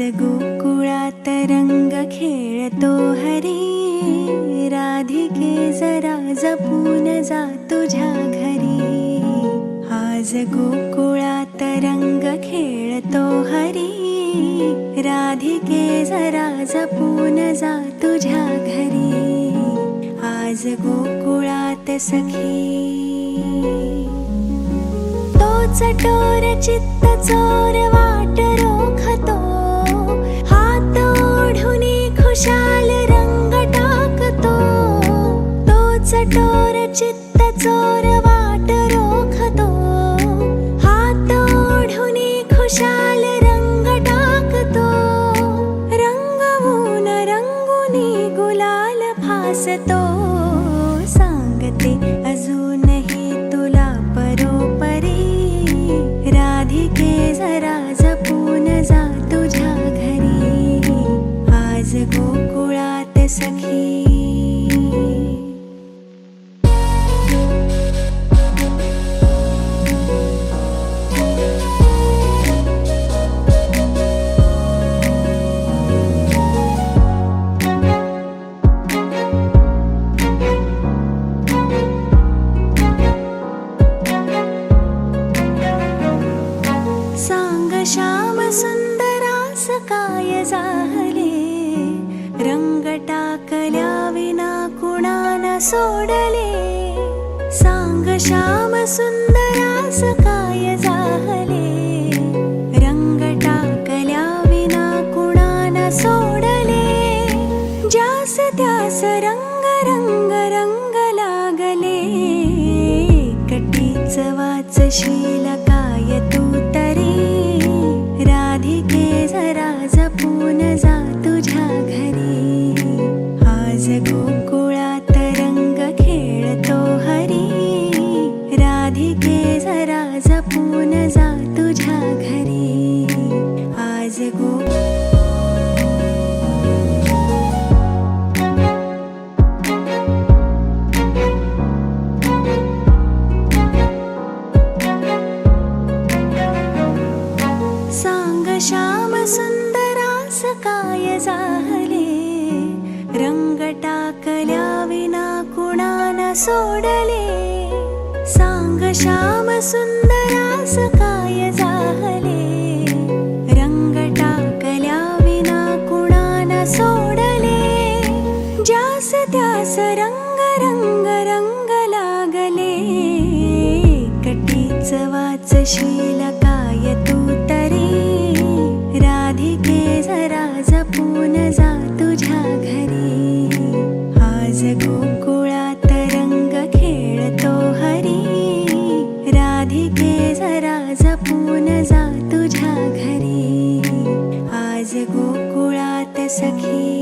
गोकुळात रंग खेळतो हरी. राधिके जरा जपून जा तुझ्या घरी. आज गोकुळात रंग खेळतो हरी. राधिके जरा जपून जा तुझ्या घरी. आज गोकुळात सखी. तो चटोर चित्त चोर वाट खुशाल रंग टाकतो. तोच टोर चित्त चोर वाट रोखतो. हात ओढून खुशाल रंग टाकतो. रंगवून रंगुनी गुलाल फासतो सखी सांग श्याम सुंदरास काय जाहले रंग टाकल्या विना कुणाला सोडले. सांग श्याम सुंदरास काय जाहले. रंग टाकल्या विना कुणाला सोडले. ज्यास त्यास रंग रंग रंग लागले. कटीच वाचशील काय झाले रंग टाकल्या विना कुणाला सोडले? सांग श्याम सुंदरास काय झाले रंग टाकल्या विना कुणाला सोडले? ज्यास त्यास रंग रंग रंग लागले कटीच वाचशील आज गोकुळात रंग खेळतो हरी. राधिके जरा जपून जा तुझ्या घरी. आज गोकुळात सखी